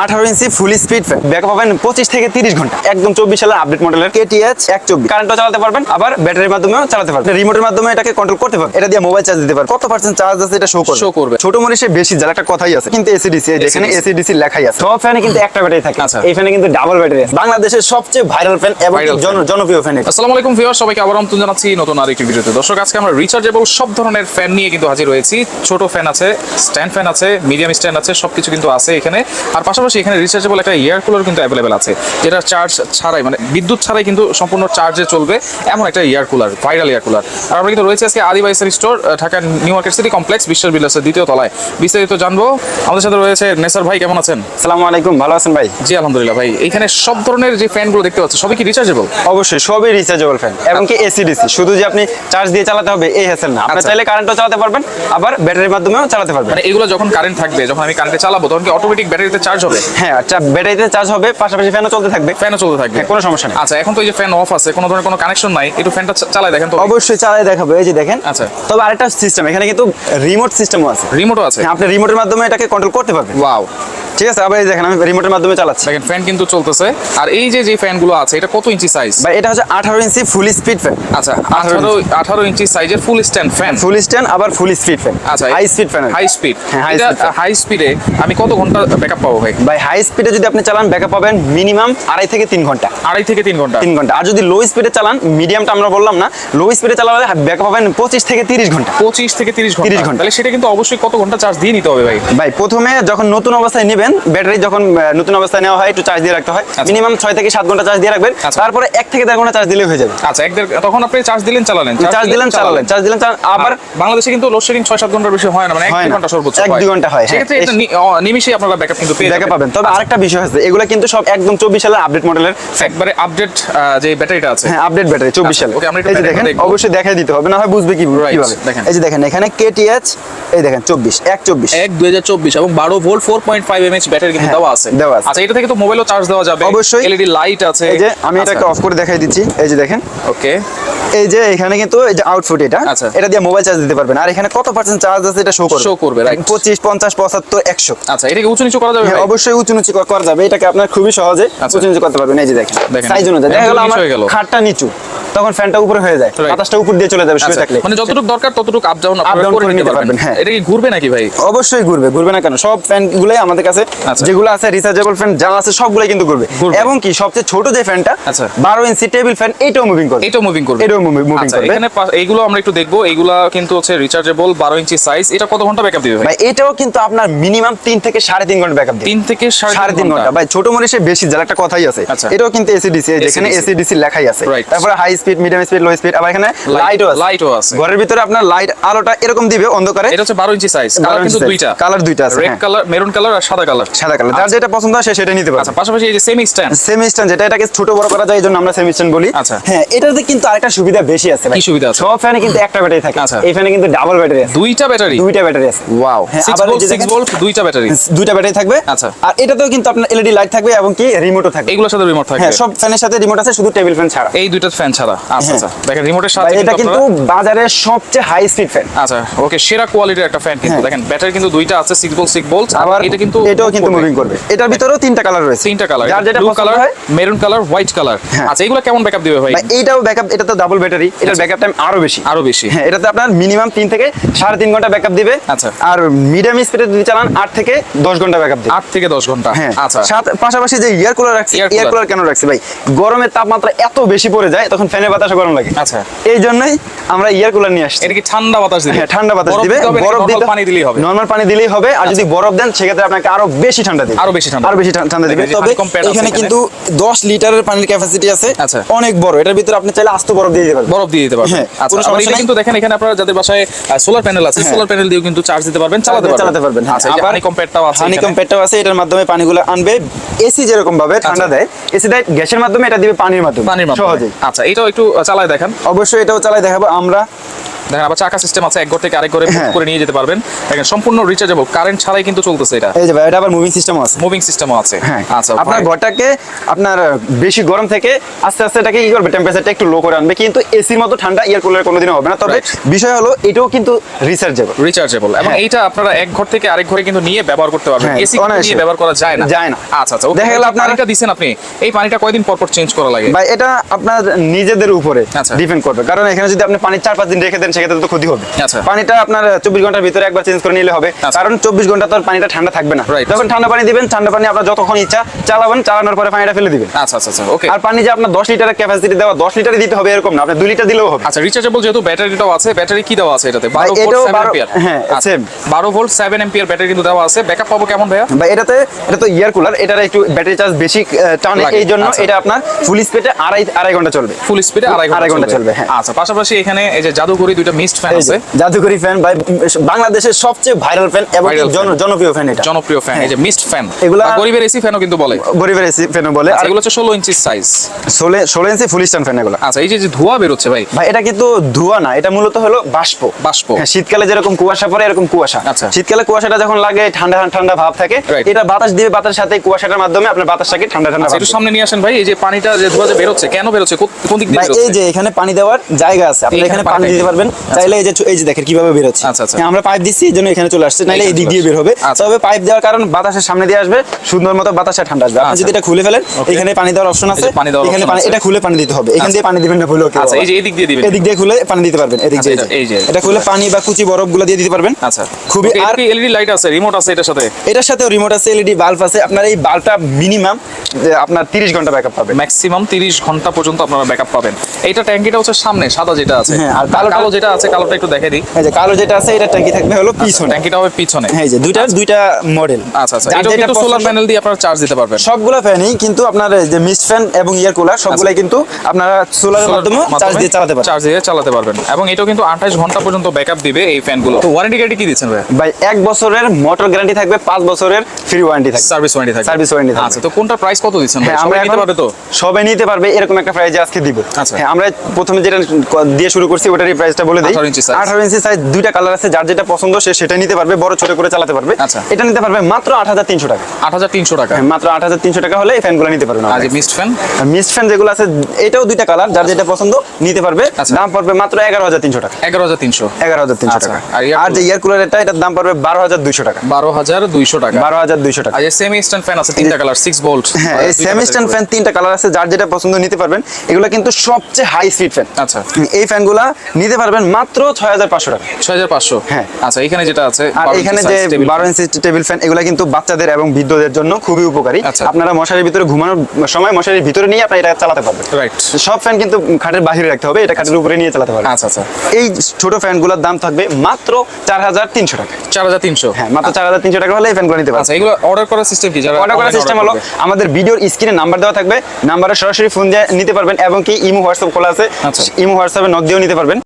আঠারো inch full speed fan back পাবেন পঁচিশ থেকে তিরিশ ঘণ্টা। একদম চব্বিশ সালের আপডেট মডেলের কেটিএচ এক চব্বিশ। কারেন্টও চালাতে পারবেন আবার ব্যাটারির মাধ্যমেও চালাতে পারবেন। রিমোটের মাধ্যমে এটাকে কন্ট্রোল করতে পারবেন। এটা দিয়ে মোবাইল চার্জ দিতে পারবেন। কত পার্সেন্ট চার্জ আছে এটা শো করবে? Show করবে। ছোট মরিচে বেশি যার একটা কথাই আছে। কিন্তু এসিডিসি যেখানে ACDC এসিডিসি লেখাই আছে। সব ফ্যানে কিন্তু একটা ব্যাটারি থাকে। আচ্ছা। এই ফ্যানে কিন্তু ডাবল ব্যাটারি আছে। বাংলাদেশের সবচেয়ে ভাইরাল ফ্যান এবং জনপ্রিয় ফ্যান এটা। আসসালামু আলাইকুম ভিউয়ার সবাইকে আবার আমন্ত্রণ জানাচ্ছি নতুন আরেকটি ভিডিওতে। দর্শক আজকে আমরা রিচার্জেবল সব ধরনের ফ্যান নিয়ে কিন্তু হাজির হয়েছি। ছোট ফ্যান আছে স্ট্যান্ড ফ্যান আছে মিডিয়াম স্ট্যান্ড আছে সবকিছু কিন্তু আছে এখানে। আর পাশাপাশি এখানে রিচার্জেবল একটা এয়ার কুলার কিন্তু অ্যাভেলেবেল আছে যেটা চার্জ ছাড়াই মানে বিদ্যুৎ ছাড়াই কিন্তু সম্পূর্ণ চার্জে চলবে এমন একটা air cooler viral air cooler আর আমরা কিন্তু রয়েছে আজকে আদিবাইসারি store Dhaka new market city complex বিশ্বের বিলাসের দ্বিতীয় তলায়। বিস্তারিত জানব। আমাদের সাথে রয়েছে নেসার ভাই কেমন আছেন? সালামু আলাইকুম ভালো আছেন ভাই? জি আলহামদুলিল্লাহ ভাই। এখানে সব ধরনের যে ফ্যানগুলো দেখতে পাচ্ছি সবই কি রিচার্জেবল অবশ্যই সবই রিচার্জেবল ফ্যান এবং কি এসিডিসি শুধু যে আপনি চার্জ দিয়ে চালাতে হবে এই হ্যাসেল না। আপনি আচ্ছা। চাইলে কারেন্টও চালাতে পারবেন আবার ব্যাটারির মাধ্যমেও চালাতে পারবেন। মানে এগুলো যখন কারেন্ট থাকবে যখন আমি কারেন্টে চালাবো তখন কি অটোমেটিক ব্যাটারিতে চার্জ হবে? হ্যাঁ আচ্ছা ব্যাটারিতে চার্জ হবে পাশাপাশি ফ্যানও চলতে থাকবে। ফ্যানও চলতে থাকবে। হ্যাঁ, কোনো সমস্যা নেই। আচ্ছা এখন তো এই যে ফ্যান অফ আছে কোনো ধরনের কোনো কানেকশন নাই একটু ফ্যানটা চালায় দেখেন তো। অবশ্যই চালাই দেখাবো এই যে দেখেন। আচ্ছা। তবে আরেকটা সিস্টেম এখানে কিন্তু রিমোট সিস্টেমও আছে। রিমোটও আছে? হ্যাঁ, আপনি রিমোটের মাধ্যমে এটাকে কন্ট্রোল করতে পারবেন। ওয়াও ঠিক আছে আবার এই দেখেন আমি রিমোটের মাধ্যমে চালাচ্ছি। দেখেন ফ্যান কিন্তু চলতেছে। আর এই যে যে ফ্যানগুলো আছে এটা কত ইঞ্চি সাইজ ভাই এটা হচ্ছে আঠারো ইঞ্চি ফুল স্পিড ফ্যান আচ্ছা আঠারো আঠারো ইঞ্চি সাইজের full stand fan full stand আবার ফুল স্পিড ফ্যান আচ্ছা high speed fan high speed হ্যাঁ। হাই স্পিডে আমি কত ঘণ্টা ব্যাকআপ পাবো ভাই? ভাই হাই স্পিডে যদি আপনি চালান ব্যাকআপ পাবেন মিনিমাম আড়াই থেকে তিন ঘণ্টা। আড়াই থেকে তিন ঘণ্টা। তিন ঘণ্টা। আর যদি লো স্পিডে চালান মিডিয়ামটা আমরা বললাম না লো স্পিডে চালালে ব্যাকআপ পাবেন পঁচিশ থেকে তিরিশ ঘণ্টা। পঁচিশ থেকে তিরিশ ঘণ্টা। 30 ঘণ্টা। তাহলে সেটা কিন্তু অবশ্যই কত ঘণ্টা চার্জ দিয়ে নিতে হবে ভাই? ভাই প্রথমে যখন নতুন অবস্থায় নেবেন ব্যাটারি যখন নতুন অবস্থায় নেওয়া হয় একটু চার্জ দিয়ে রাখতে হয়। মিনিমাম ছয় থেকে সাত ঘণ্টা চার্জ দিয়ে রাখবেন। আচ্ছা। তারপরে এক থেকে দেড় ঘণ্টা চার্জ দিলে হয়ে যাবে। আচ্ছা এক দেড় তখন আপনি চার্জ দিলেন চালালেন। চার্জ দিলেন চালালেন। চার্জ দিলেন আবার বাংলাদেশে কিন্তু লোডশেডিং ছয় সাত ঘণ্টার বেশি হয় না মানে এক। ঘণ্টা সর্বোচ্চ এক দুই ঘণ্টা হয়, হ্যাঁ। সেক্ষেত্রে নিমিশেই আপনারা ব্যাকআপ কিন্তু পেয়ে। পাবেন। তবে আরেকটা বিষয় আছে এগুলো কিন্তু সব একদম চব্বিশ সালের আপডেট মডেলের একবারে আপডেট যে ব্যাটারিটা আছে। হ্যাঁ আপডেট ব্যাটারি চব্বিশ আচ্ছা, সালে আমরা একটু এই যে দেখেন অবশ্যই দেখাই দিতে হবে না হয় বুঝবে কি কীভাবে। দেখেন। এই যে দেখেন এখানে কেটিএচ এই দেখেন চব্বিশ এক চব্বিশ। এক দুই হাজার চব্বিশ এবং বারো volt four point five MH battery কিন্তু হ্যাঁ, দেওয়া আছে। দেওয়া আছে। আচ্ছা এটা থেকে তো মোবাইলও চার্জ দেওয়া যাবে। অবশ্যই। এলইডি লাইট আছে। এই যে আমি এটাকে অফ করে দেখাই দিচ্ছি। এই যে দেখেন। ওকে। এই যে এখানে কিন্তু এই যে আউটফুট এটা আচ্ছা। এটা দিয়ে মোবাইল চার্জ দিতে পারবেন। আর এখানে কত পার্সেন্ট চার্জ আছে এটা শো করবে? Show করবে, right. পঁচিশ পঞ্চাশ পঁচাত্তর একশো। আচ্ছা এটাকে উঁচু নিচু করা যাবে হ্যাঁ ভাই? অবশ্যই উঁচু নিচু করা যাবে এটাকে আপনার খুবই সহজে আচ্ছা। উঁচু নিচু করতে পারবেন এই যে দেখেন দেখেন। সাইজ অনুযায়ী দেখা গেল আমার খাটটা নিচু তখন ফ্যানটা উপরে হয়ে যায়। বাতাসটা উপর দিয়ে চলে যাবে শুয়ে আচ্ছা, থাকলে। মানে যতটুকু দরকার ততটুকু আপ ডাউন Up down করে নিতে পারবেন। হ্যাঁ। এটা কি ঘুরবে নাকি ভাই? অবশ্যই ঘুরবে ঘুরবে না কেন? সব ফ্যান গুলোই আমাদের কাছে আচ্ছা। যেগুলো আছে রিচার্জেবল ফ্যান যা আছে সবগুলোই কিন্তু ঘুরবে। এবং কি সবচেয়ে ছোট যে ফ্যানটা আচ্ছা। বারো ইঞ্চি টেবিল ফ্যান এটাও মুভিং করবে। এটাও মুভিং করবে। এটাও moving আচ্ছা, করবে। এখানে এইগুলো আমরা একটু দেখব। এইগুলা কিন্তু হচ্ছে রিচার্জেবল বারো ইঞ্চি সাইজ এটা কত ঘণ্টা ব্যাকআপ দিবে ভাই? এটাও কিন্তু আপনার মিনিমাম তিন থেকে সাড়ে তিন ঘণ্টা ব্যাকআপ তিন থেকে সাড়ে তিন ঘণ্টা। ভাই ছোট মনে সে বেশি যার একটা কথাই আছে। এটাও কিন্তু এসিডিসি যেখানে এসিডিসি লেখাই আছে. তারপরে high speed medium speed low speed আবার এখানে লাইটও আছে। আছে। ঘরের ভিতরে আপনার লাইট আলোটা এরকম দিবে অন্ধকারে। এটা হচ্ছে বারো ইঞ্চি সাইজ কালার কিন্তু দুইটা। কালার দুইটা আছে রেড। কালার মেরুন কালার আর সাদা কালার সাদা কালার যার যেটা পছন্দ হয় সে সেটা নিতে পারে আচ্ছা পাশাপাশি এই যে সেমি স্ট্যান্ড সেমি স্ট্যান্ড যেটা এটাকে ছোট বড় করা যায় এই জন্য আমরা সেমি স্ট্যান্ড বলি। আচ্ছা। হ্যাঁ এটাতে কিন্তু আরেকটা সুবিধা বেশি আছে ভাই। কি সুবিধা আছে? সব ফ্যানে কিন্তু একটা ব্যাটারি থাকে। আচ্ছা। এই ফ্যানে কিন্তু ডাবল ব্যাটারি আছে। দুইটা ব্যাটারি দুইটা ব্যাটারি আছে। ওয়াও হ্যাঁ, সিক্স আবার এই ভোল্ট যে সিক্স দেখেন- ভোল্ট দুইটা ব্যাটারি দুইটা ব্যাটারি থাকবে। আচ্ছা। আর এটাতেও কিন্তু আপনার এলইডি লাইট থাকবে এবং কি রিমোটও থাকবে। এগুলোর সাথে রিমোট থাকবে। হ্যাঁ সব ফ্যানের সাথে রিমোট আছে শুধু টেবিল ফ্যান ছাড়া। এই দুইটা ফ্যান ছাড়া। আচ্ছা হ্যাঁ। আচ্ছা। দেখেন রিমোটের সাথে এটা কিন্তু বাজারের সবচেয়ে হাই স্পিড ফ্যান আচ্ছা ওকে সেরা কোয়ালিটির একটা ফ্যান কিন্তু। হ্যাঁ। দেখেন ব্যাটারি কিন্তু দুইটা আছে সিক্স ভোল্ট সিক্স ভোল্ট আবার এটা কিন্তু এটাও কিন্তু মুভিং করবে। এটার ভিতরেও তিনটা কালার রয়েছে। তিনটা কালার যার যেটা blue colour maroon colour white colour. আচ্ছা এগুলো কেমন ব্যাকআপ দিবে ভাই? ব্যাকআপ এটা তো ডাবল ব্যাটারি এটার ব্যাকআপ টাইম আরও বেশি। আরও বেশি। হ্যাঁ এটাতে আপনার মিনিমাম তিন থেকে সাড়ে তিন ঘণ্টা ব্যাকআপ দিবে। আচ্ছা। আর মিডিয়াম স্পিডে যদি চালান আট থেকে দশ ঘণ্টা ব্যাকআপ দিবে। আট থেকে দশ ঘণ্টা। হ্যাঁ। আচ্ছা। সাথে পাশাপাশি যে ইয়ার কুলার রাখছি ইয়ার কুলার কেন রাখছি ভাই? গরমের তাপমাত্রা এত বেশি পড়ে যায় তখন ফ্যানের বাতাসে গরম লাগে। আচ্ছা। এই জন্যই আমরা ইয়ার কুলার নিয়ে আসছি। এটা কি ঠান্ডা বাতাস দিবে হ্যাঁ ঠান্ডা বাতাস দিবে। বরফ দিতে পানি দিলেই হবে? নরমাল পানি দিলেই হবে। আর যদি বরফ দেন সেক্ষেত্রে আপনাকে আরও বেশি ঠান্ডা দিবে। আরও বেশি ঠান্ডা। আরও বেশি ঠান্ডা- ঠান্ডা দিবে। যে তবে এখানে। কিন্তু 10 লিটারের পানির ক্যাপাসিটি আছে। আচ্ছা। অনেক বড়। এটার ভিতরে আপনি চাইলে আস্ত বরফ দিয়ে দিতে পারবেন। বরফ দিয়ে দিতে পারবেন। হ্যাঁ, আচ্ছা কোনো সমস্যা এটা কিন্তু দেখেন এখানে আপনারা যাদের বাসায় সোলার প্যানেল আছে। সোলার প্যানেল দিয়েও কিন্তু চার্জ দিতে পারবেন চালাতে পারবেন। চালাতে পারবেন হ্যাঁ। আচ্ছা হানিকম প্যাডটাও আছে হানিকম এখানে। প্যাডটাও আছে এটার মাধ্যমে পানিগুলো আনবে। এসি যেরকম ভাবে ঠান্ডা আচ্ছা। দেয় এসি দেয় গ্যাসের মাধ্যমে এটা দিবে পানির মাধ্যমে পানির মাধ্যমে। সহজেই। আচ্ছা এটাও একটু চালায় দেখান। অবশ্যই এটাও চালাই দেখাবো আমরা। দেখেন আবার চাকা সিস্টেম আছে এক ঘর থেকে আরেক ঘরে হ্যাঁ। করে নিয়ে যেতে পারবেন। দেখেন সম্পূর্ণ রিচার্জেবল কারেন্ট ছাড়াই কিন্তু চলতেছে এটা। এই যে ভাই এটা আবার মুভিং সিস্টেমও আছে। মুভিং সিস্টেমও আছে। হ্যাঁ আচ্ছা আপনার ঘরটাকে আপনার বেশি গরম থেকে আস্তে আস্তে এটাকে কি করবে টেম্পারেচারটা একটু লো করে আনবে কিন্তু এসির মতো ঠান্ডা এয়ার কুলার কোনোদিনও হবে না। তবে বিষয় হলো এটাও কিন্তু রিচার্জেবল রিচার্জেবল এবং হ্যাঁ। এইটা আপনারা এক ঘর থেকে আরেক ঘরে কিন্তু নিয়ে ব্যবহার করতে পারবেন। হ্যাঁ, এসি নিয়ে ব্যবহার করা যায় না। যায় না। আচ্ছা আচ্ছা দেখা গেল আপনার- পানিটা দিছেন আপনি এই পানিটা কয়দিন পর পর চেঞ্জ করা লাগে? ভাই এটা আপনার নিজেদের উপরে আচ্ছা। ডিপেন্ড করবে। কারণ এখানে যদি আপনি পানি চার পাঁচ দিন রেখে দেন সেক্ষেত্রে তো ক্ষতি হবে। আচ্ছা। পানিটা আপনার চব্বিশ ঘণ্টার ভিতরে একবার চেঞ্জ করে নিলে হবে। আচ্ছা। কারণ চব্বিশ ঘণ্টা তো পানিটা ঠান্ডা থাকবে না. যখন ঠান্ডা পানি দিবেন ঠান্ডা পানি আপনার যতক্ষণ ইচ্ছা চালাবেন চালানোর পরে পানিটা ফেলে দিবেন। আচ্ছা আচ্ছা আচ্ছা ওকে আর পানি যে আপনার দশ লিটারের ক্যাপাসিটি দেওয়া দশ লিটারই দিতে হবে এরকম না আপনি দুই লিটার দিলেও হবে। আচ্ছা রিচার্জেবল যেহেতু ব্যাটারিটাও আছে ব্যাটারি কি দেওয়া আছে এটাতে? 12 ভোল্ট 7 বারো- হ্যাঁ। 12 ভোল্ট 7 অ্যাম্পিয়ার ব্যাটারি কিন্তু দেওয়া আছে। ব্যাকআপ পাবো কেমন ভাইয়া? বা এটাতে এটা তো ইয়ার কুলার এটার একটু ব্যাটারি চার্জ বেশি টানে লাগে, এই জন্য আচ্ছা। এটা আপনার ফুল স্পিডে আড়াই আড়াই ঘণ্টা চলবে। ফুল স্পিডে আড়াই ঘণ্টা আড়াই ঘণ্টা চলবে, হ্যাঁ। আচ্ছা পাশাপাশি এখানে এই যে জাদুঘরি মিস্ট ফ্যান আছে। জাদুকরি ফ্যান ভাই বাংলাদেশের সবচেয়ে ভাইরাল ফ্যান এবং। জনপ্রিয় ফ্যান এটা। জনপ্রিয় ফ্যান এই যে মিস্ট ফ্যান এগুলা- গরিবের এসি ফ্যানও কিন্তু বলে। গরিবের এসি ফ্যান বলে। আর আচ্ছা, এগুলো হচ্ছে ষোলো inch size inch full stand fan এগুলো। আচ্ছা এই যে ভাই। ভাই এটা কিন্তু ধোঁয়া না এটা মূলত হলো বাষ্প। বাষ্প। হ্যাঁ, শীতকালে যেরকম কুয়াশা পড়ে এরকম কুয়াশা। আচ্ছা। শীতকালে কুয়াশাটা যখন লাগে ঠান্ডা ঠান্ডা ভাব থাকে। এটা বাতাস দিয়ে বাতাসের সাথে কুয়াশাটার মাধ্যমে আপনার বাতাসটাকে ঠান্ডা ঠান্ডা আচ্ছা, একটু সামনে নিয়ে আসেন ভাই এই যে পানিটা যে ধোঁয়া যে বেরোচ্ছে কেন বেরোচ্ছে? কোন- কোন দিক দিয়ে এই যে এখানে পানি দেওয়ার জায়গা আছে। আপনি এখানে পানি দিতে- পারবেন। আচ্ছা। চাইলে এই যে এই যে দেখেন কীভাবে বের হচ্ছে। আচ্ছা, আচ্ছা। হ্যাঁ, আমরা পাইপ দিচ্ছি এই জন্য এখানে চলে আসছে। নাহলে এই দিক দিয়ে বের হবে। আচ্ছা। তবে পাইপ দেওয়ার কারণ বাতাসের সামনে দিয়ে আসবে সুন্দর মতো বাতাসে ঠান্ডা আসবে। আপনি। যদি এটা খুলে ফেলেন এখানে পানি দেওয়ার অপশন আছে। পানি দেওয়ার এখানে পানি এটা খুলে পানি দিতে হবে। এখান। দিয়ে পানি দিবেন না ভুলেও আচ্ছা এই যে এই দিক দিয়ে দিবেন। এদিক দিয়ে খুলে পানি দিতে পারবেন এদিক আচ্ছা, দিয়ে এই যে। এটা খুলে পানি বা কুচি বরফগুলো দিয়ে দিতে পারবেন। আচ্ছা। খুবই আর এলইডি লাইট আছে? রিমোট আছে এটার সাথে? এটার সাথেও রিমোট আছে এলইডি বাল্ব আছে। আপনার এই বাল্বটা মিনিমাম আপনার 30 ঘণ্টা ব্যাকআপ পাবে ম্যাক্সিমাম 30 ঘণ্টা পর্যন্ত আপনারা ব্যাকআপ পাবেন। এইটা ট্যাঙ্কিটা হচ্ছে সামনে সাদা যেটা আছে। হ্যাঁ, আর কালোটা- কালো যেটা আছে কালোটা একটু দেখে দিই। এই যে কালো যেটা আছে এটা ট্যাঙ্কি থাকবে হলো পিছনে। ট্যাঙ্কিটা হবে পিছনে। হ্যাঁ এই যে দুইটা দুইটা মডেল আচ্ছা আচ্ছা। এটা কিন্তু সোলার প্যানেল দিয়ে আপনারা চার্জ দিতে পারবেন। সবগুলো ফ্যানই কিন্তু আপনার যে মিস্ট ফ্যান এবং ইয়ার কুলার সবগুলাই কিন্তু আপনারা সোলারের মাধ্যমে চার্জ দিয়ে চালাতে পারেন চার্জ দিয়ে চালাতে পারবেন। এবং এটাও কিন্তু 28 ঘণ্টা পর্যন্ত ব্যাকআপ দিবে এই ফ্যানগুলো তো ওয়ারেন্টি গ্যারান্টি কি দিচ্ছেন ভাই ভাই এক বছরের মোটর গ্যারান্টি থাকবে পাঁচ বছরের ফ্রি ওয়ারেন্টি থাকবে। সার্ভিস ওয়ারেন্টি থাকবে। সার্ভিস warranty থাকবে। আচ্ছা তো কোনটা প্রাইস কত দিচ্ছেন হ্যাঁ সবাই আমরা নিতে পারবে তো? সবাই নিতে পারবে এরকম একটা প্রাইজে আজকে দিব। আচ্ছা। হ্যাঁ আমরা প্রথমে যেটা দিয়ে শুরু করছি ওটারই প্রাইসটা বলে দিই। 18 ইঞ্চি সাইজ দুইটা কালার আছে যার যেটা পছন্দ সে সেটা নিতে পারবে বড় ছোট করে চালাতে পারবে। আচ্ছা। এটা নিতে পারবে মাত্র আট হাজার তিনশো টাকা। 8300 টাকা। হ্যাঁ, মাত্র আট হাজার তিনশো টাকা হলে এই ফ্যানগুলো নিতে পারবেন আর মিস্ট ফ্যান মিস্ট ফ্যান যেগুলো আছে এটাও দুইটা কালার যার যেটা পছন্দ নিতে পারবে। আচ্ছা। দাম পড়বে মাত্র এগারো হাজার তিনশো টাকা। 11300 এগারো হাজার তিনশো আচ্ছা। টাকা। আর যে ইয়ার কুলার এটা এটার দাম পড়বে বারো হাজার দুইশো টাকা। 12200 টাকা। বারো হাজার দুইশো টাকা। আর সেমি স্ট্যান্ড ফ্যান আছে তিনটা কালার 6 ভোল্ট হ্যাঁ এই সেমিস্টান ফ্যান তিনটা কালার আছে যার যেটা পছন্দ নিতে পারবেন। এগুলো কিন্তু সবচেয়ে হাই স্পিড ফ্যান আচ্ছা। এই ফ্যানগুলা নিতে পারবেন মাত্র ছয় হাজার পাঁচশো টাকা। 6500 হ্যাঁ। আচ্ছা এখানে যেটা আছে আর এখানে যে size table বারো ইঞ্চি টেবিল ফ্যান এগুলো কিন্তু বাচ্চাদের এবং বৃদ্ধদের জন্য খুবই উপকারী। আচ্ছা। আপনারা মশারির ভিতরে ঘুমানোর সময় মশারির ভিতরে নিয়ে আপনি এটা চালাতে পারবেন। রাইট সব ফ্যান কিন্তু খাটের বাইরে রাখতে হবে এটা খাটের উপরে নিয়ে চালাতে পারবেন। আচ্ছা আচ্ছা। এই ছোট ফ্যানগুলোর দাম থাকবে মাত্র চার হাজার তিনশো টাকা। 4300 হ্যাঁ মাত্র চার হাজার তিনশো টাকা হলে এই ফ্যানগুলো নিতে পারবেন। আচ্ছা এগুলো অর্ডার করার সিস্টেম কি? যারা অর্ডার করার সিস্টেম হলো আমাদের ভিডিওর স্ক্রিনে নাম্বার দেওয়া থাকবে নাম্বারে সরাসরি ফোন দিয়ে নিতে পারবেন এবং কি ইমো হোয়াটসঅ্যাপ খোলা আছে আচ্ছা। ইমো হোয়াটসঅ্যাপে নক দিয়েও নিতে পারবেন